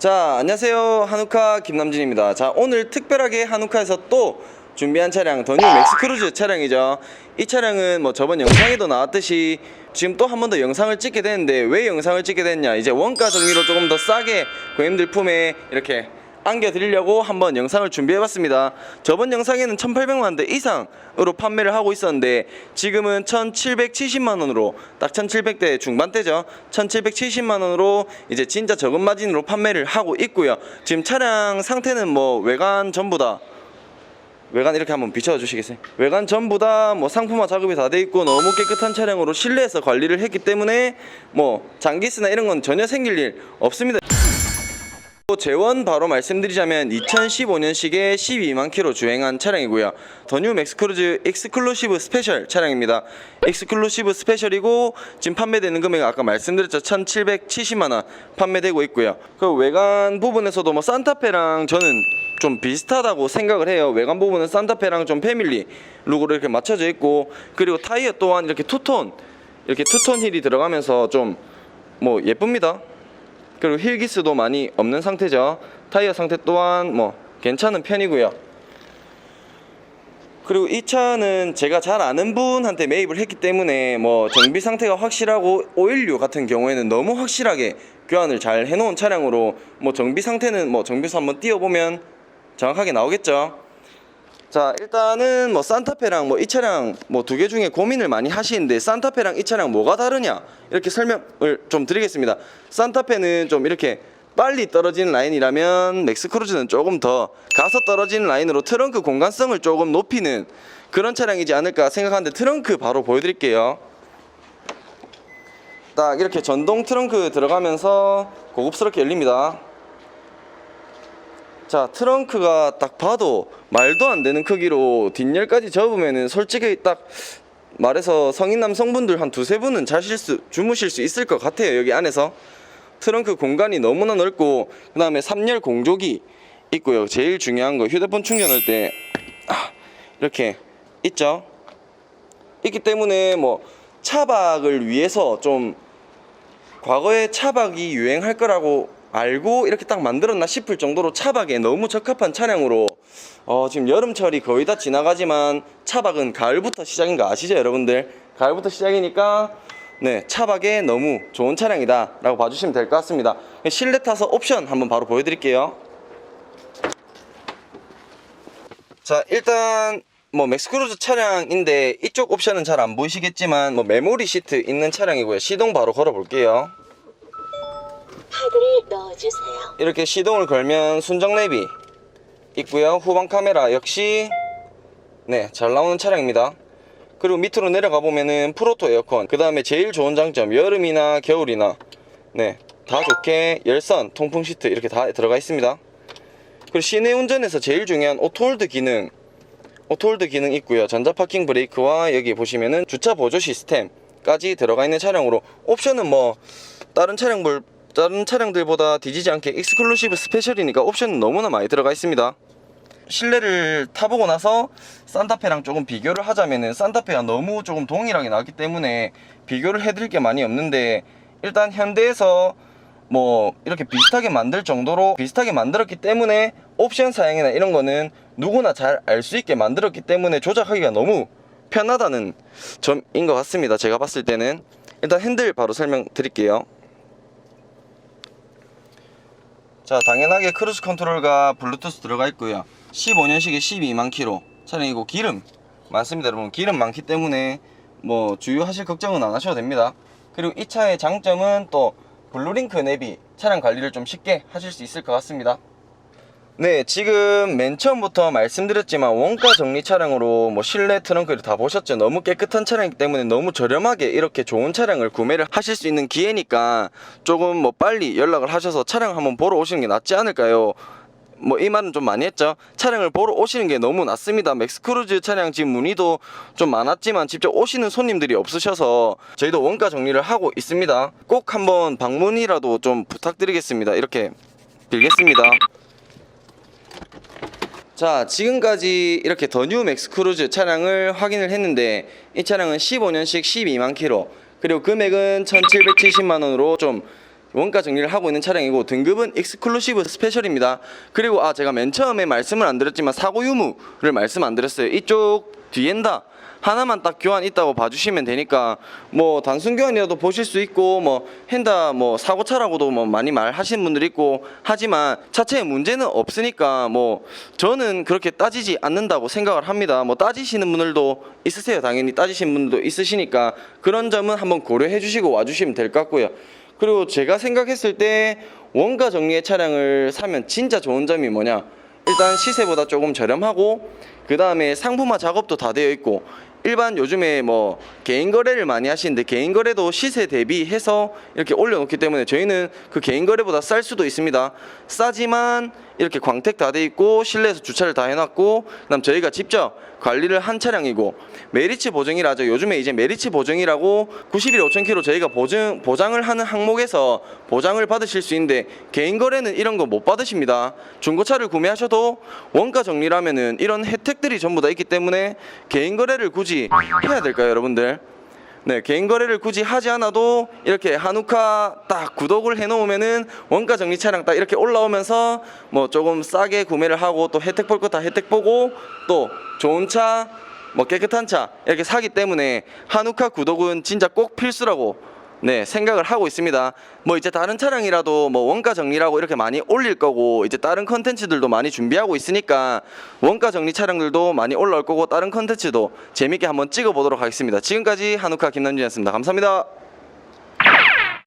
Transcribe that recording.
자, 안녕하세요. 한우카 김남진입니다. 자, 오늘 특별하게 한우카에서 또 준비한 차량 더뉴 맥스크루즈 차량이죠. 이 차량은 뭐 저번 영상에도 나왔듯이 지금 또 한 번 더 영상을 찍게 되는데 왜 영상을 찍게 됐냐? 이제 원가 정리로 조금 더 싸게 고객님들 품에 이렇게 안겨드리려고 한번 영상을 준비해봤습니다. 저번 영상에는 1,800만 대 이상으로 판매를 하고 있었는데 지금은 1,770만 원으로 딱 1,700대 중반대죠. 1,770만 원으로 이제 진짜 적은 마진으로 판매를 하고 있고요. 지금 차량 상태는 뭐 외관 전부 다 외관 이렇게 한번 비춰 주시겠어요? 외관 전부 다 뭐 상품화 작업이 다 돼 있고 너무 깨끗한 차량으로 실내에서 관리를 했기 때문에 뭐 장기스나 이런 건 전혀 생길 일 없습니다. 또 재원 바로 말씀드리자면 2015년식에 12만 킬로 주행한 차량이고요. 더뉴 맥스크루즈 익스클루시브 스페셜 차량입니다. 익스클루시브 스페셜이고 지금 판매되는 금액 아까 말씀드렸죠. 1,770만 원 판매되고 있고요. 그 외관 부분에서도 뭐 산타페랑 저는 좀 비슷하다고 생각을 해요. 외관 부분은 산타페랑 좀 패밀리 룩으로 이렇게 맞춰져 있고 그리고 타이어 또한 이렇게 투톤 이렇게 투톤 힐이 들어가면서 좀 뭐 예쁩니다. 그리고 힐기스도 많이 없는 상태죠. 타이어 상태 또한 뭐 괜찮은 편이고요. 그리고 이 차는 제가 잘 아는 분한테 매입을 했기 때문에 뭐 정비 상태가 확실하고 오일류 같은 경우에는 너무 확실하게 교환을 잘 해놓은 차량으로 뭐 정비 상태는 뭐 정비소 한번 띄워보면 정확하게 나오겠죠. 자 일단은 뭐 산타페랑 뭐 이 차량 뭐 두 개 중에 고민을 많이 하시는데 산타페랑 이 차량 뭐가 다르냐? 이렇게 설명을 좀 드리겠습니다. 산타페는 좀 이렇게 빨리 떨어지는 라인이라면 맥스크루즈는 조금 더 가서 떨어지는 라인으로 트렁크 공간성을 조금 높이는 그런 차량이지 않을까 생각하는데 트렁크 바로 보여드릴게요. 딱 이렇게 전동 트렁크 들어가면서 고급스럽게 열립니다 자 트렁크가 딱 봐도 말도 안 되는 크기로 뒷열까지 접으면은 솔직히 딱 말해서 성인 남성분들 한 두세 분은 자실 수 주무실 수 있을 것 같아요 여기 안에서. 트렁크 공간이 너무나 넓고 그 다음에 3열 공조기 있고요. 제일 중요한 거 휴대폰 충전할 때 아, 이렇게 있죠? 있기 때문에 뭐 차박을 위해서 좀 과거에 차박이 유행할 거라고 알고 이렇게 딱 만들었나 싶을 정도로 차박에 너무 적합한 차량으로 어, 지금 여름철이 거의 다 지나가지만 차박은 가을부터 시작인 거 아시죠 여러분들? 가을부터 시작이니까 네 차박에 너무 좋은 차량이다 라고 봐주시면 될 것 같습니다. 실내 타서 옵션 한번 바로 보여드릴게요. 자 일단 뭐 맥스크루즈 차량인데 이쪽 옵션은 잘 안 보이시겠지만 뭐 메모리 시트 있는 차량이고요. 시동 바로 걸어 볼게요 카드를 넣어주세요. 이렇게 시동을 걸면 순정 내비 있고요. 후방 카메라 역시 네 잘 나오는 차량입니다. 그리고 밑으로 내려가 보면은 프로토 에어컨 그 다음에 제일 좋은 장점 여름이나 겨울이나 네 다 좋게 열선 통풍 시트 이렇게 다 들어가 있습니다. 그리고 시내 운전에서 제일 중요한 오토홀드 기능 오토홀드 기능 있고요. 전자 파킹 브레이크와 여기 보시면은 주차 보조 시스템까지 들어가 있는 차량으로 옵션은 뭐 다른 차량들 다른 차량들보다 뒤지지 않게 익스클루시브 스페셜이니까 옵션은 너무나 많이 들어가 있습니다. 실내를 타보고 나서 산타페랑 조금 비교를 하자면은 산타페가 너무 조금 동일하게 나왔기 때문에 비교를 해드릴 게 많이 없는데 일단 현대에서 뭐 이렇게 비슷하게 만들 정도로 비슷하게 만들었기 때문에 옵션 사양이나 이런 거는 누구나 잘 알 수 있게 만들었기 때문에 조작하기가 너무 편하다는 점인 것 같습니다. 제가 봤을 때는. 일단 핸들 바로 설명드릴게요 자 당연하게 크루즈 컨트롤과 블루투스 들어가 있고요. 15년식에 12만 킬로. 차량이고 기름 많습니다 여러분. 기름 많기 때문에 뭐 주유하실 걱정은 안 하셔도 됩니다. 그리고 이 차의 장점은 또 블루링크 내비 차량 관리를 좀 쉽게 하실 수 있을 것 같습니다 네 지금 맨 처음부터 말씀드렸지만 원가 정리 차량으로 뭐 실내 트렁크를 다 보셨죠? 너무 깨끗한 차량이기 때문에 너무 저렴하게 이렇게 좋은 차량을 구매를 하실 수 있는 기회니까 조금 뭐 빨리 연락을 하셔서 차량 한번 보러 오시는 게 낫지 않을까요? 뭐이 말은 좀 많이 했죠? 차량을 보러 오시는 게 너무 낫습니다. 맥스크루즈 차량 지금 문의도 좀 많았지만 직접 오시는 손님들이 없으셔서 저희도 원가 정리를 하고 있습니다. 꼭 한번 방문이라도 좀 부탁드리겠습니다. 이렇게 빌겠습니다 자 지금까지 이렇게 더뉴 맥스크루즈 차량을 확인을 했는데 이 차량은 15년식 12만 킬로 그리고 금액은 1770만 원으로 좀 원가 정리를 하고 있는 차량이고 등급은 익스클루시브 스페셜입니다. 그리고 아 제가 맨 처음에 말씀을 안 드렸지만 사고 유무를 말씀 안 드렸어요. 이쪽 뒤엔다 하나만 딱 교환 있다고 봐주시면 되니까 뭐 단순 교환이라도 보실 수 있고 뭐 hen다 뭐 사고차라고도 뭐 많이 말하시는 분들 있고 하지만 차체에 문제는 없으니까 뭐 저는 그렇게 따지지 않는다고 생각을 합니다. 뭐 따지시는 분들도 있으세요. 당연히 따지시는 분들도 있으시니까 그런 점은 한번 고려해 주시고 와주시면 될 것 같고요. 그리고 제가 생각했을 때 원가 정리의 차량을 사면 진짜 좋은 점이 뭐냐? 일단 시세보다 조금 저렴하고 그 다음에 상품화 작업도 다 되어 있고 일반 요즘에 뭐 개인 거래를 많이 하시는데 개인 거래도 시세 대비해서 이렇게 올려놓기 때문에 저희는 그 개인 거래보다 쌀 수도 있습니다. 싸지만 이렇게 광택 다 돼 있고 실내에서 주차를 다 해놨고 그다음 저희가 직접 관리를 한 차량이고 메리츠 보증이라 하죠. 요즘에 이제 메리츠 보증이라고 90일 5천 킬로 저희가 보증 보장을 하는 항목에서 보장을 받으실 수 있는데 개인 거래는 이런 거 못 받으십니다. 중고차를 구매하셔도 원가 정리라면은 이런 혜택들이 전부 다 있기 때문에 개인 거래를 굳이 해야 될까요, 여러분들? 네, 개인 거래를 굳이 하지 않아도 이렇게 한우카 딱 구독을 해놓으면은 원가 정리 차량 딱 이렇게 올라오면서 뭐 조금 싸게 구매를 하고 또 혜택 볼 거 다 혜택 보고 또 좋은 차, 뭐 깨끗한 차 이렇게 사기 때문에 한우카 구독은 진짜 꼭 필수라고 네 생각을 하고 있습니다. 뭐 이제 다른 차량이라도 뭐 원가 정리라고 이렇게 많이 올릴 거고 이제 다른 컨텐츠들도 많이 준비하고 있으니까 원가 정리 차량들도 많이 올라올 거고 다른 컨텐츠도 재밌게 한번 찍어 보도록 하겠습니다. 지금까지 한우카 김남준이었습니다. 감사합니다.